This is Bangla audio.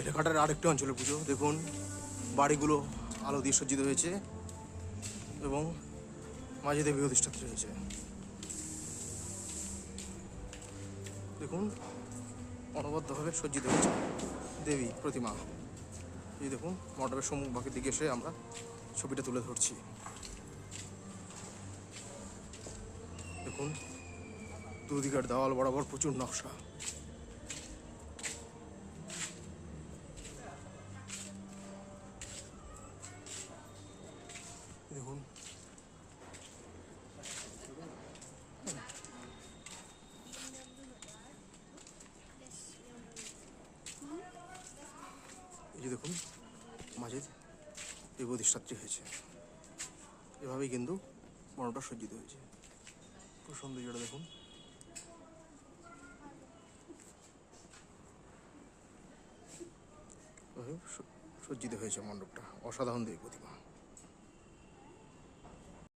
এলাকাটার আরেকটি অঞ্চলের পুজো। দেখুন, বাড়িগুলো আলো দিয়ে সজ্জিত হয়েছে এবং মাঝে দেবী অধিষ্ঠাত্রী রয়েছে। দেখুন, অনবদ্যভাবে সজ্জিত হয়েছে দেবী প্রতিমা। এই দেখুন মণ্ডপের সম্মুখ বাকি দিকে এসে আমরা ছবিটা তুলে ধরছি। দেখুন, দুদিকের দেওয়াল বরাবর প্রচুর নকশা। দেখুন। এই যে দেখুন মাঝে এই প্রতিষ্ঠাত্রী হয়েছে। এভাবেই কিন্তু মনটা সজ্জিত হয়েছে। খুব সৌন্দর্যটা দেখুন। সজ্জিত হয়েছে মণ্ডপটা। অসাধারণ দেবী প্রতিমা।